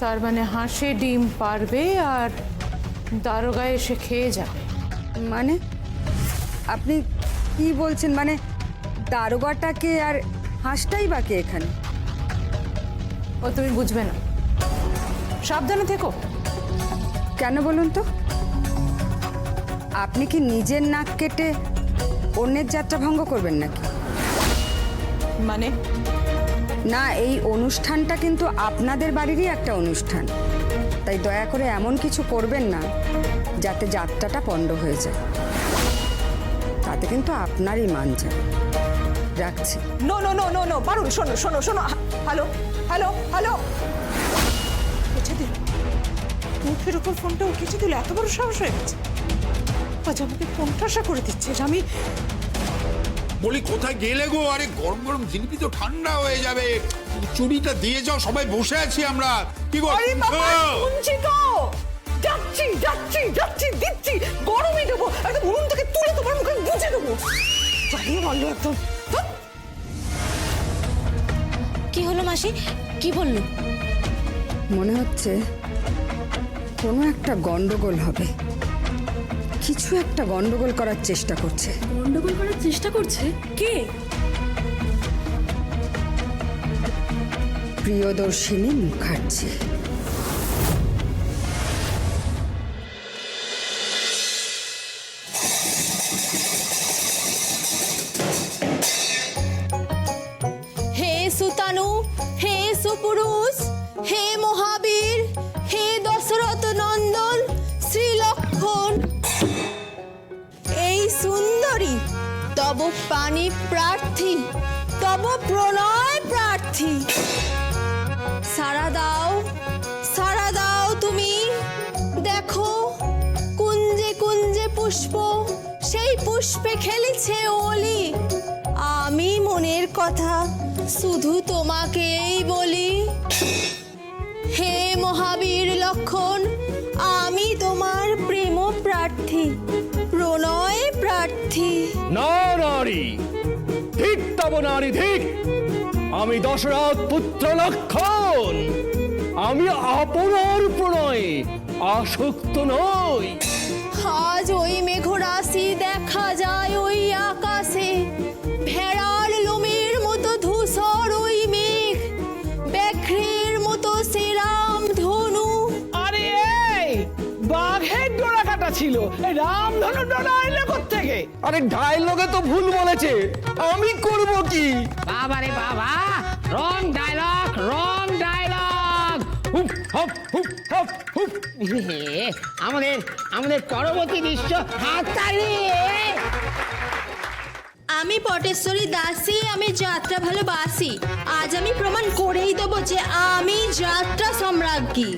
তার মানে হাঁসে ডিম পারবে আর দারোগা এসে খেয়ে যাবে। মানে? আপনি কি বলছেন? মানে দারোগাটাকে আর হাঁসটাই বাকি এখানে? ও তুমি বুঝবে না। সাবধানে থেকো। কেন বলুন তো? আপনি কি নিজের নাক কেটে অন্যের যাত্রা ভঙ্গ করবেন নাকি? মানে? না, এই অনুষ্ঠানটা কিন্তু আপনাদের বাড়িরই একটা অনুষ্ঠান। তাই দয়া করে এমন কিছু করবেন না, যাতে যাত্রাটা পণ্ড হয়ে যায়। তাতে কিন্তু আপনারই মান যায়। রাখছি। No no no no no পারুন, শোনো শোনো শোনো হ্যালো হ্যালো হ্যালো। কেটে দিল। মুখের উপর ফোনটা কেটে দিল এত বড় সাহস হয়ে গেছে। আজ আমাকে কোনঠাসা করে দিচ্ছে আমি বলি কোথায় গেলে গো? আরে গরম গরম জিলিপি তো ঠান্ডা হয়ে যাবে। চুরিটা দিয়ে যাও সবাই বসে আছি আমরা। কি গো? আরে বাবা শুনছো? শুনছি তো। যাচ্ছি যাচ্ছি যাচ্ছি দিচ্ছি। গরমই দেবো। একদম উনুন থেকে তুলে তোমার মুখে গুজে দেবো। চালিয়ে মারলো একদম। কি হলো মাসি? কি বলল? মনে হচ্ছে কোনো একটা গন্ডগোল হবে। কিছু একটা গন্ডগোল করার চেষ্টা করছে। গন্ডগোল করার চেষ্টা করছে? কে? প্রিয়দর্শিনী মুখার্জি। তব পানি প্রার্থী, তব প্রণয় প্রার্থী। সারা দাও সারা দাও তুমি, দেখো কুঞ্জে কুঞ্জে পুষ্প, সেই পুষ্পে খেলেছে ওলি। আমি মনের কথা শুধু তোমাকেই বলি। হে মহাবীর লক্ষণ, আমি তোমার প্রেম প্রার্থী। প্রার্থী। না নারী ধিক তব নারী ধিক আমি দশরথ পুত্র লক্ষণ। আমি আপনার প্রণয়ে আসক্ত নই। আজ ওই মেঘরাশি দেখা যায় ওই আকাশে। ভেড়ার লোমের মতো ধূসর ওই মেঘ। ব্যাঘ্রের মতো শ্রীরাম ধনু। আরে এই বাঘের ডোরা কাটা ছিল। এই রামধনু ডোরা এলে থেকে আরে ডায়লগে তো ভুল বলেছে। আমি করব কি? বাবা রে বাবা রং ডায়লগ রং ডায়লগ হুপ হপ হুপ হপ হুপ আমাদের আমাদের পরবর্তী দৃশ্য হাততালি। আমি পটেশ্বরী দাসী আমি যাত্রা ভালোবাসি। আজ আমি প্রমাণ করেই দেবো যে আমি যাত্রা সম্রাজ্ঞী।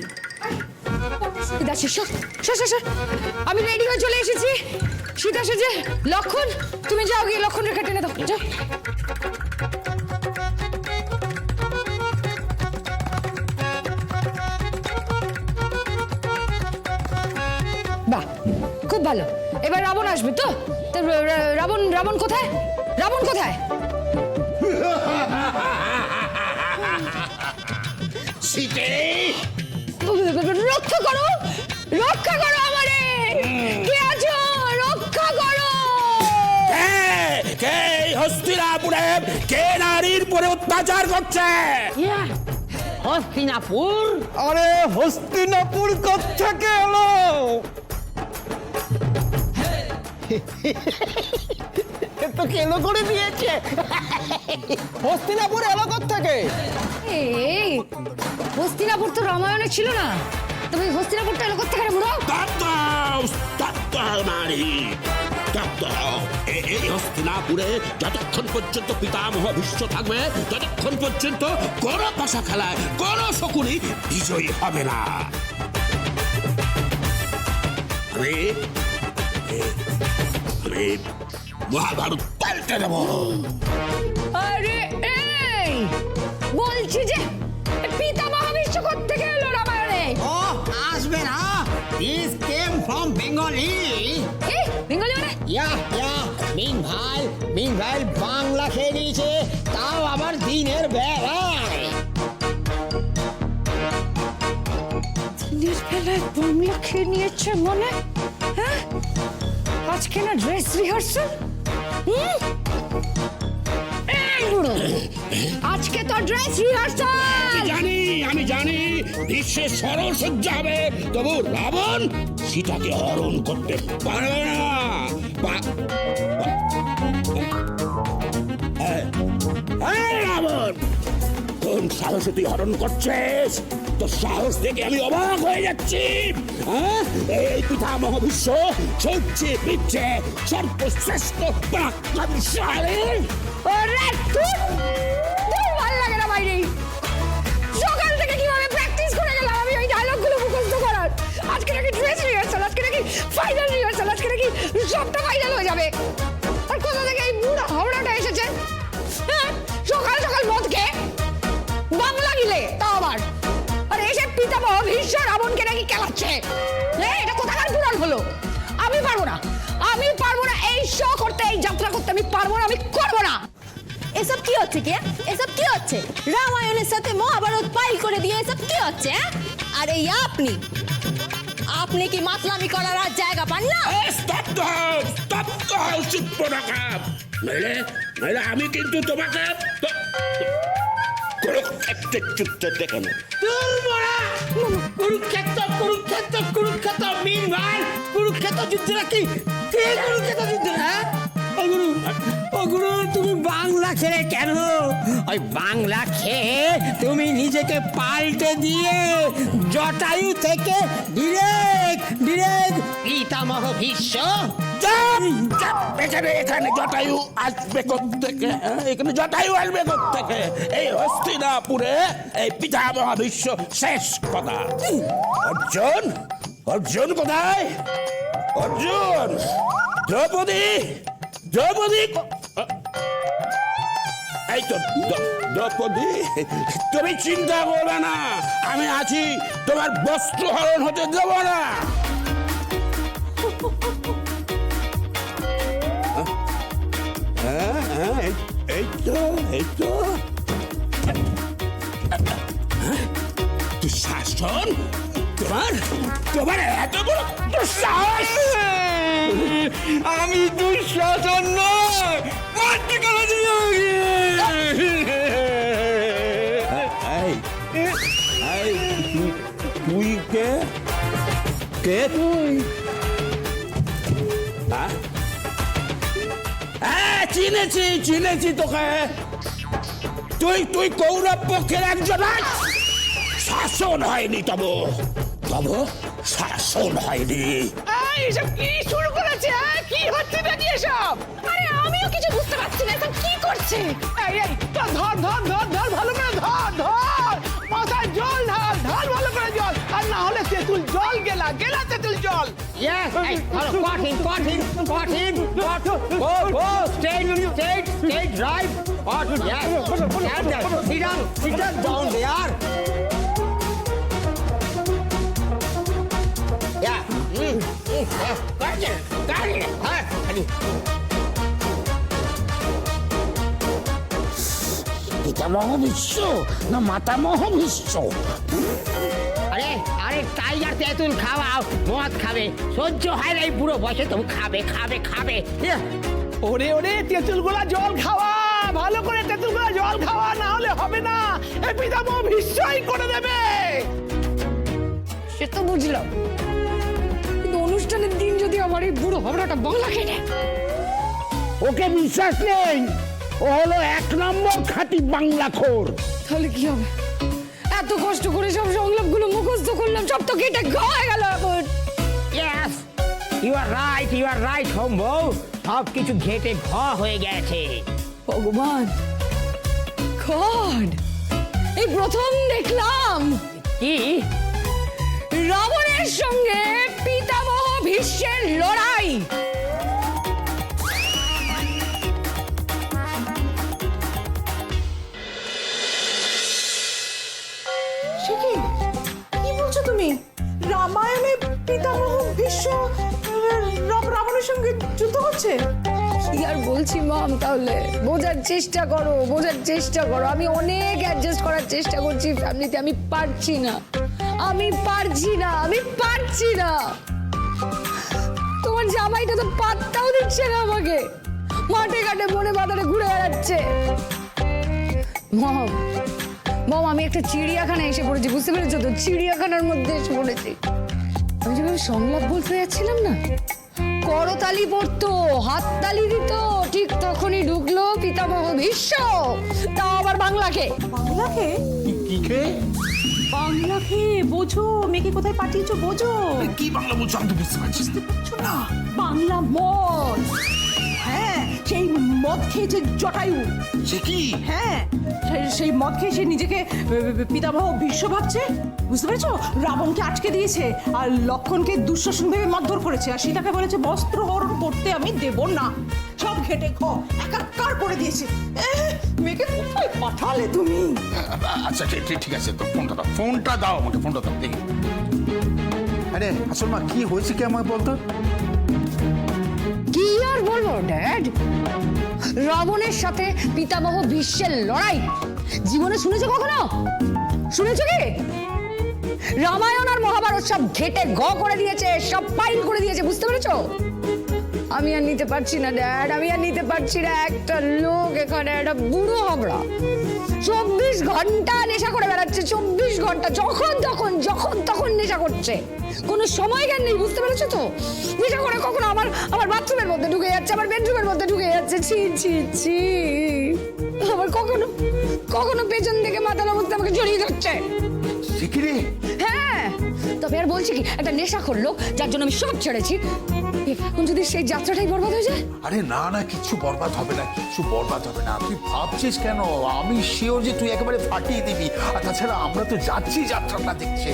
দাসী সর সর সর, সর আমি রেডি হয়ে চলে এসেছি। সীতা সেজে লক্ষণ তুমি যাও গিয়ে লক্ষণ রেখা টেনে দাও যাও। বাহ খুব ভালো। এবার রাবণ আসবে তো? রাবণ রাবণ কোথায়? রাবণ কোথায়? রক্ষা করো! হস্তিনাপুরে কে নারীর পরে অত্যাচার করছে? হস্তিনাপুর? আরে হস্তিনাপুর থেকে এলো? তো কেলো করে দিয়েছে। হস্তিনাপুর এলো থেকে এই হস্তিনাপুর তো রামায়ণে ছিল না। তুমি হস্তিনাপুরটা এলাকার থেকে বুড়ো? এই হস্তিনাপুরে যতক্ষণ পর্যন্ত পিতামহ ভীষ্ম থাকবে ততক্ষণ পর্যন্ত কোন পাশা খেলায় কোন শকুনি বিজয়ী হবে না। আমি আমি মহাভারত পাল্টে দেবো। আরে এই বলছি যে পিতা মহাবিশ্ব থেকে এলো রামায়ণে? ও আসবে না। This came from Bengali Bengali মানে? ইয়া ইয়া ভাই মিন ভাই বাংলা খেয়ে নিয়েছে তাও আবার দিনের বেলায়। দিনের বেলায় বাংলা খেয়ে নিয়েছে মনে? হ্যাঁ? আজকে না ড্রেস রিহার্সাল আজকে তো ড্রেস রিহার্সাল জানি আমি জানি বিশ্বের সরল সরসজ্জা হবে তবু রাবণ সীতাকে হরণ করতে পারবে না। রাবণ কোন সাহসে তুই হরণ করছিস? তোর সাহস দেখে আমি অবাক হয়ে যাচ্ছি। হ্যাঁ? এই পিতামহ বিশ্ব সূর্যে বিচ্ছে সর্বশ্রেষ্ঠ ভালো লাগে না সকাল থেকে প্র্যাকটিস করে করার। আজকে ফাইনাল রিহার্সাল আজকে নাকি সবটা ফাইনাল হয়ে যাবে। আর কোথা থেকে এই বুড়ো হাওড়াটা ভীষ্ম রাবণকে নাকি কেলাচ্ছে? এটা কোথাকার পুরাণ হলো? আমি পারব না। আমি পারব না এই শো করতে এই যাত্রা করতে। আমি পারব না আমি করব না। এসব কি হচ্ছে কে এসব কি হচ্ছে? রামায়ণের সাথে মহাভারত পাই করে দিয়ে এসব কি হচ্ছে হ্যাঁ? আর এই আপনি আপনি কি মাতলামি করার আর জায়গা পান না? স্তব্ধ হও স্তব্ধ হও চুপ রাখা নইলে নইলে আমি কিন্তু তোমাকে দেখে নেব কুরুক্ষেত্র কুরুক্ষেত্র কুরুক্ষেত্র মিন ভাই কুরুক্ষেত্র যুদ্ধ নাকি কে কুরুক্ষেত্র যুদ্ধ হ্যাঁ ও গুরু ও গুরু, তুমি বাংলা খেলে কেন? ওই বাংলা খেয়ে তুমি নিজেকে পাল্টে দিয়ে জটায়ু থেকে পিতামহ ভীষ্ম এখানে জটায়ু আসবে থেকে এখানে জটায়ু আসবে এই হস্তিনাপুরে এই পিতামহ বিশ্ব শেষ কথা। অর্জুন অর্জুন কোথায়? অর্জুন, দ্রৌপদী দ্রৌপদী এই তো দ্র- দ্রৌপদী, তুমি চিন্তা করবে না, আমি আছি, তোমার বস্ত্র হরণ হতে দেবো না। শাসন তোমার তোমার এত বড় দুঃসাহস আমি দুঃশাসন নয়, মারতে গেলে তুই কে? কে তুই? চিনেছি চিনেছি তোকে তুই তুই কৌরব পক্ষের একজন শাসন হয়নি তব তব শাসন হয়নি এই, এসব কি শুরু করেছে হ্যাঁ? কি হচ্ছে নাকি এসব আরে আমিও কিছু বুঝতে পারছি না এখন কি করছে এই এই ধর ধর ধর ধর ভালো করে ধর ধর মাথায় জল ঢাল ধর ভালো করে হলে তেঁতুল জল গেলা গেলা তেঁতুল জল Yes, hey, follow, caught him, caught him, caught him, caught. Go, go, straight, straight, straight, right. Caught yes. Stand there, sit down, sit down, down there. Yeah. Mm, mm, yeah. Got it, got it. Huh, পিতামহ বিশ্ব না মাতামহ বিশ্ব আরে আরে tiger তেঁতুল খাওয়াও মদ খাবে। সহ্য হয় না এই বুড়ো বসে তবু খাবে খাবে খাবে। Yeah. ওরে ওরে তেঁতুল গোলা জল খাওয়া। ভালো করে তেঁতুল গোলা জল খাওয়া না হলে হবে না। এই পিতামহ ভীষ্মই করে দেবে। সে তো বুঝলাম। কিন্তু অনুষ্ঠানের দিন যদি আমার এই বুড়ো হাবড়াটা বাংলা খেয়ে ওকে বিশ্বাস নেই। ও হলো এক নম্বর খাঁটি বাংলা খোর তাহলে কি হবে? এত কষ্ট করে সব মুখস্থ সব তো কেটে হয়ে গেল এখন। Yes you are right right, you are right, বউ সব কিছু ঘেটে ঘ হয়ে গেছে। ভগবান গড এই প্রথম দেখলাম। কি? রাবণের সঙ্গে পিতামহ ভীষ্মের লড়াই। রামায়ণে পিতামহ আহ, রাবণের সঙ্গে যুদ্ধ করছে কি আর বলছি মাম তাহলে? বোঝার চেষ্টা করো বোঝার চেষ্টা করো। আমি অনেক অ্যাডজাস্ট করার চেষ্টা করছি ফ্যামিলিতে আমি পারছি না। আমি পারছি না আমি পারছি না। তোমার জামাইটা তো পাত্তাও দিচ্ছে না আমাকে। মাঠে ঘাটে বনে বাজারে ঘুরে বেড়াচ্ছে। মম মম আমি একটা চিড়িয়াখানায় এসে পড়েছি বুঝতে পেরেছ তো? চিড়িয়াখানার মধ্যে এসে পড়েছি। আমি যখন সংলাপ বলতে যাচ্ছিলাম না করতালি পড়তো হাততালি দিত ঠিক তখনই ঢুকলো পিতামহ ভীষ্ম। তাও আবার বাংলাকে। বাংলাকে? কি কে বাংলাকে? বোঝো মেয়েকে কোথায় পাঠিয়েছো? বোঝো। কি বাংলা বলছো? আমি তো বুঝতে পারছি না। বাংলা হ্যাঁ সেই মদ খেয়েছে জটায়ু। সে কি? হ্যাঁ সেই- সেই মদ খেয়ে সে নিজেকে পিতামহ ভীষ্ম ভাবছে? বুঝতে পেরেছ? রাবণকে আটকে দিয়েছে আর লক্ষণকে দুঃশাসন ভেবে মারধর করেছে আর সীতাকে বলেছে বস্ত্র হরণ করতে আমি দেব না। সব ঘেটে খ একাকার করে দিয়েছে। এহ, মেয়েকে কোথায় পাঠালে তুমি? আচ্ছা ঠিক ঠিক- ঠিক আছে তো ফোনটা দাও ফোনটা দাও আমাকে ফোনটা দাও দেখি। আরে আসল মা কি হয়েছে কি আমাকে বলতো? কি আর বলব? ড্যাড রাবণের সাথে পিতামহ বিশ্বের লড়াই। জীবনে শুনেছো কখনো? শুনেছো কি? রামায়ণ আর মহাভারত সব ঘেটে গ করে দিয়েছে, সব পাইল করে দিয়েছে, বুঝতে পেরেছ? আমি আর নিতে পারছি না ড্যাড আমি আর নিতে পারছি না। একটা লোক এখানে, একটা বুড়ো হাবড়া। চব্বিশ ঘণ্টা নেশা করে বেড়াচ্ছে, চব্বিশ ঘণ্টা। যখন, তখন যখন, তখন নেশা করছে। কোনো সময় জ্ঞান নেই, বুঝতে পেরেছ তো? নেশা করে কখনো আমার আমার বাথরুমের মধ্যে ঢুকে যাচ্ছে, আমার বেডরুমের মধ্যে ঢুকে যাচ্ছে। ছি ছি ছি। আবার কখনো কখনো পেছন থেকে মাথার অবস্থা আমাকে জড়িয়ে ধরছে। হ্যাঁ তবে আর বলছি কি একটা নেশা করল যার জন্য আমি সব ছেড়েছি। এখন যদি সেই যাত্রাটাই বরবাদ হয়ে যায়? আরে না না কিচ্ছু বরবাদ হবে না কিচ্ছু বরবাদ হবে না। তুই ভাবছিস কেন? আমি শিওর যে তুই একেবারে ফাটিয়ে দিবি। আর তাছাড়া আমরা তো যাচ্ছি যাত্রাটা দেখছে।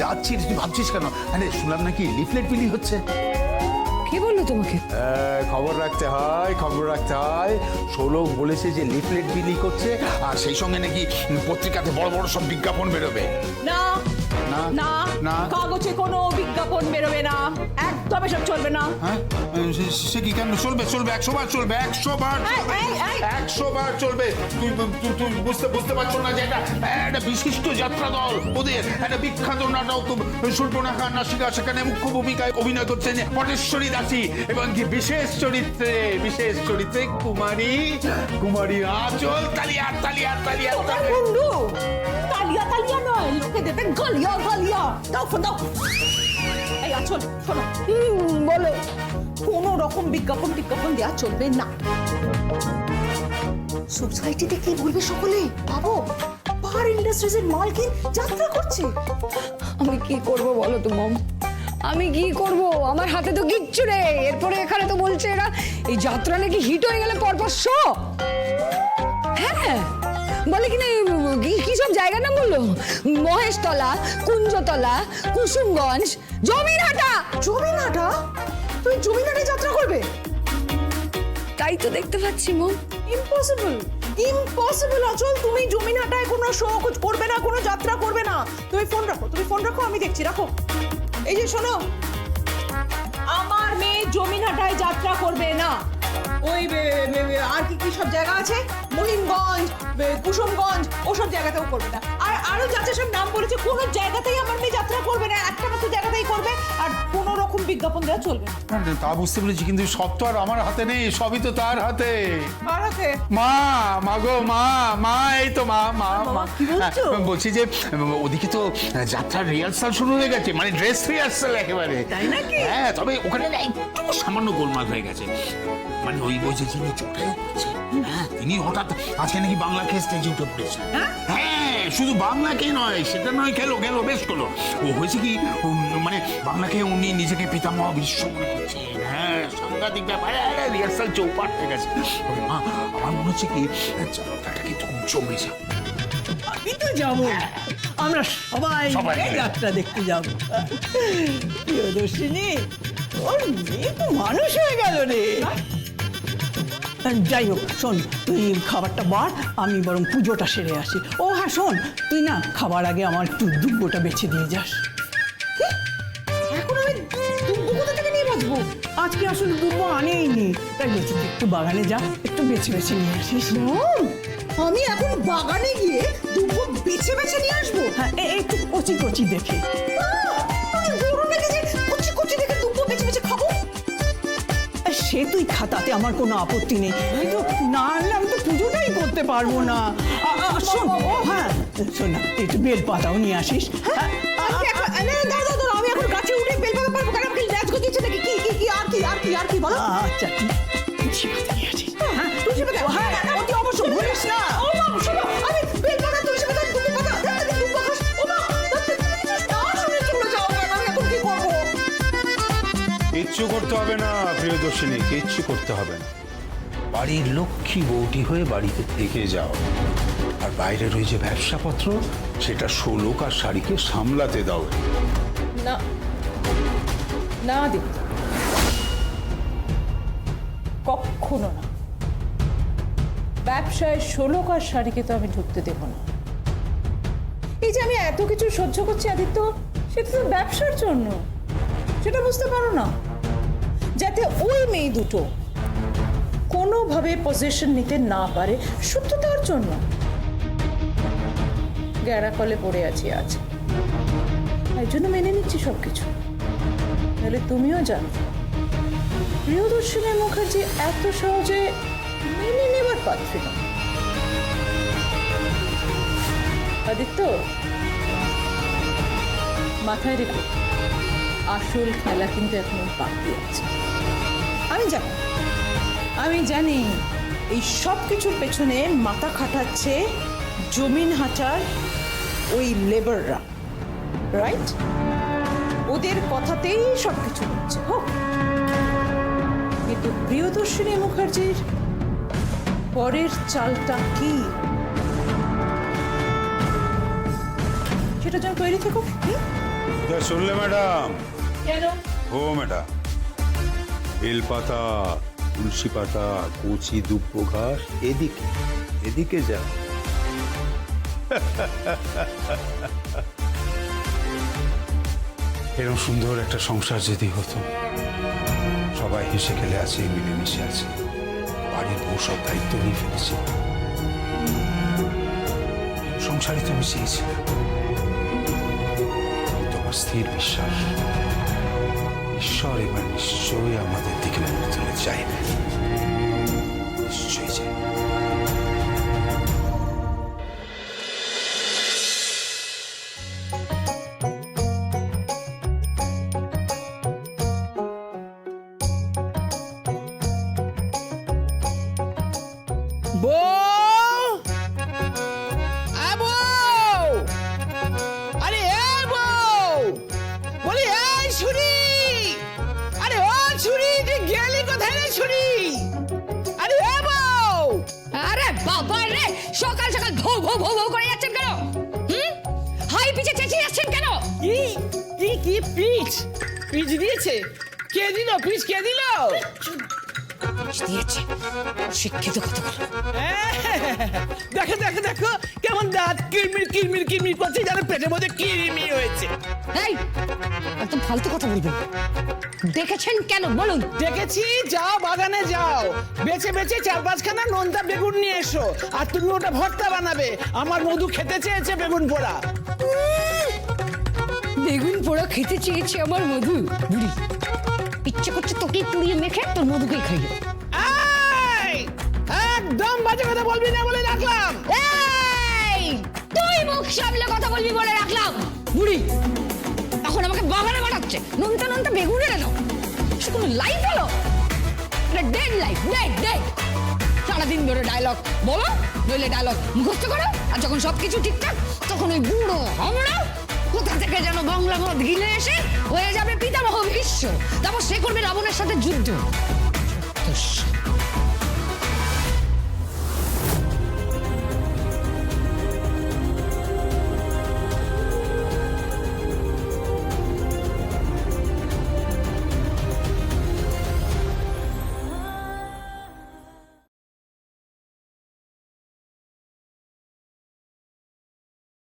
যাচ্ছি তুই ভাবছিস কেন? আরে শুনলাম নাকি লিফলেট বিলি হচ্ছে। কে বলল তোমাকে? খবর রাখতে হয় খবর রাখতে হয়। ষোলক বলেছে যে লিফলেট বিলি করছে আর সেই সঙ্গে নাকি পত্রিকাতে বড় বড় সব বিজ্ঞাপন বেরোবে। না না, না। কাগজে কোনো বিজ্ঞাপন বেরোবে না। একদম এসব চলবে না। হ্যাঁ? সে- কি কেন? চলবে চলবে একশো বার চলবে একশো বার। একশো বার চলবে। তুই তুই বুঝতে বুঝতে পারছ না যে একটা বিশিষ্ট যাত্রা দল ওদের একটা বিখ্যাত নাটক সুর্পনাখা নাসিকা সেখানে মুখ্য ভূমিকায় অভিনয় করছেন পটেশ্বরী দাসী এবং কি বিশেষ চরিত্রে বিশেষ চরিত্রে কুমারী কুমারী আচল তালিয়া। বন্ধু তালিয়া তালিয়া নয় লোকে দেবে গালিয়া গালিয়া দাও ফোন দাও। এই আচল শোনো বলো। কোনো রকম বিজ্ঞাপন টিজ্ঞাপন দেওয়া চলবে না। সোসাইটিতে কি বলবে সকলে? ভাবো পাহাড় ইন্ডাস্ট্রিজের মালকিন যাত্রা করছে। আমি কি করব বলো তো, মম? আমি কি করব? আমার হাতে তো কিচ্ছু নেই। এরপরে এখানে তো বলছে এরা, এই যাত্রা নাকি হিট হয়ে গেলে পরপর শো হ্যাঁ বলে কি না, এই কি- সব জায়গার নাম বলল? মহেশতলা কুঞ্জতলা কুসুমগঞ্জ জমিরহাটা। জমিনাটা তুমি জমিনাটে যাত্রা করবে? তাই তো দেখতে পাচ্ছি মম। ইম্পসিবল ইম্পসিবল অচল। তুমি জমিনাটায় কোনো শো করবে না কোনো যাত্রা করবে না। তুমি ফোন রাখো তুমি ফোন রাখো আমি দেখছি রাখো। এই যে শোনো আমার মেয়ে জমিনাটায় যাত্রা করবে না। ওই আর কি কি সব জায়গা আছে? মহিমগঞ্জ কুসুমগঞ্জ ওসব জায়গাতেও করবে না। আর আরও যাচ্ছে সব নাম বলেছে কোনো জায়গাতেই আমার মেয়ে যাত্রা করবে না একটা মাত্র জায়গাতেই করবে আর কোনো রকম বিজ্ঞাপন দেওয়া চলবে না। তা বুঝতে পেরেছি কিন্তু সব তো আর আমার হাতে নেই সবই তো তার হাতে। আর আছে মা মা গো মা মা এই তো মা মা মা। কি বলছো? হ্যাঁ, বলছি যে ওদিকে তো যাত্রার রিহার্সাল শুরু হয়ে গেছে মানে ড্রেস রিহার্সাল একেবারে। তাই নাকি? হ্যাঁ তবে ওখানে একটু সামান্য গোলমাল হয়ে গেছে। মানে ওই যে যিনি জটায়ু করছে হ্যাঁ তিনি হঠাৎ আজকে নাকি বাংলাকে স্টেজে উঠে পড়েছে। হ্যাঁ? শুধু বাংলাকে নয় সেটা নয় গেল গেল বেশ গেলো ও হয়েছে কি মানে বাংলাকে উনি নিজেকে পিতামহ বিশ্ব মনে করছেন হ্যাঁ সাংঘাতিক ব্যাপার। রিহার্সাল চৌপাট হয়ে গেছে। মা আমার মনে হচ্ছে কি যাত্রাটা কিন্তু জমে যাবে আমি তো যাব। আমরা সবাই। যাত্রা দেখতে যাব। প্রিয়দর্শিনী ওর মেয়ে তো মানুষ হয়ে গেল রে। যাই হোক শোন তুই খাবারটা বার আমি বরং পুজোটা সেরে আসি। ও হ্যাঁ শোন তুই না খাবার আগে আমার একটু দুব্বোটা বেছে দিয়ে যাস। এখন আমি দুব্বো কোথা থেকে নিয়ে বাঁচবো? আজকে আসলে দুব্বো আনেইনি তাই বলছি একটু বাগানে যা একটু বেছে বেছে নিয়ে আসিস। আমি এখন বাগানে গিয়ে দুব্বো বেছে বেছে নিয়ে আসব? হ্যাঁ একটু কচি কচি দেখে। সে তুই খাতাতে আমার কোনো আপত্তি নেই। কিন্তু না আনলে আমি তো পুজোটাই করতে পারব না। আ, আ, শোন। হ্যাঁ শোন না একটু বেল পাতাও নিয়ে আসিস। হ্যাঁ, এখন- না, না, দাঁড়াও, দাঁড়াও, দাঁড়াও, আমি এখন গাছে উঠে বেল পাতা পারব কারণ আমাকে নাকি কি কি কি আর কি আর কি আর কি বলো। আচ্ছা। ঠিক পাতা করতে হবে না, প্রিয়দর্শিনী, কিচ্ছু করতে হবে না। বাড়ির লক্ষ্মী বউটি হয়ে বাড়িতে থেকে যাও। আর বাইরের ওই যে ব্যবসাপত্র, সেটা ষোলোক আর শাড়িকে সামলাতে দাও। না। না কখনো না। ব্যবসায় ষোলোকার শাড়িকে তো আমি ঢুকতে দেব না। এই যে আমি এত কিছু সহ্য করছি, আদিত্য, সেটা তো ব্যবসার জন্য। সেটা বুঝতে পারো না। যাতে ওই মেয়ে দুটো কোনোভাবে পজিশন নিতে না পারে শুধু তার জন্য। গ্যারা কলে পড়ে আছি আজ। তাই জন্য মেনে নিচ্ছি সব কিছু তাহলে তুমিও জানো, প্রিয়দর্শনী মুখার্জি এত সহজে মেনে নেবার না আদিত্য, মাথায় রেখো, আসল খেলা কিন্তু এখনও বাকি আছে। জানি আমি জানি এই সব কিছুর পেছনে মাথা খাটাচ্ছে জমিন হাঁটার ওই লেবাররা রাইট ওদের কথাতেই সব কিছু হচ্ছে হোক। কিন্তু প্রিয়দর্শিনী মুখার্জির পরের চালটা কি? সেটা যেন তৈরি থেকো। হুম? শুনলে ম্যাডাম? কেন? ও ম্যাডাম। বেলপাতা, তুলসী পাতা, কচি দুব্ব ঘাস এদিকে এদিকে যা। এরকম সুন্দর একটা সংসার যদি হতো, সবাই হেসে খেলে আছে, মিলেমিশে আছে। বাড়ির বউ সব দায়িত্ব নিয়ে ফেলেছে। সংসারে তো আমি চেয়েছিলাম তোমার স্থির বিশ্বাস। ঈশ্বর এবার নিশ্চয়ই আমাদের দিকে মুখ তুলে চাইবে নিশ্চয়ই চাইবে ভৌ ভৌ করে যাচ্ছেন কেন? হুম? হাই পিছে চেঁচিয়ে যাচ্ছেন কেন? কি কি কি পিচ? পিচ দিয়েছে। কে দিল? পিচ কে দিল? দিয়েছে। শিক্ষিত কতগুলো দেখো দেখো দেখো। কেমন দাঁত কিরমির কিরমির কিরমির করছে যেন পেটের মধ্যে কিরমির হয়েছে। এই একদম ফালতু কথা বলবেন। দেখেছেন কেন? বলুন। দেখেছি যাও বাগানে যাও। বেছে বেছে চার পাঁচখানা নোনতা বেগুন নিয়ে এসো। আর তুমি ওটা ভর্তা বানাবে। আমার মধু খেতে চেয়েছে বেগুন পোড়া। বেগুন পোড়া খেতে চেয়েছে আমার মধু। বুড়ি ইচ্ছে করছে তোকে পুড়িয়ে মেখে তোর মধুকেই খাইয়ে একদম বাজে কথা বলবি না বলে রাখলাম মুখ সামলে কথা বলবি বলে রাখলাম। বুড়ি এখন আমাকে বাগানে বানাচ্ছে নুনটা নুনটা বেগুনে এলো। সে কোনো লাইফ এলো? এটা ডেড লাইফ ডেড ডেড সারাদিন ধরে ডায়লগ বলো, নইলে ডায়লগ মুখস্থ করো, আর যখন সবকিছু ঠিকঠাক, তখন ওই বুড়ো আমরা কোথা থেকে যেন বাংলা মদ গিলে এসে হয়ে যাবে পিতামহ ভীষ্ম তারপর সে করবে রাবণের সাথে যুদ্ধ।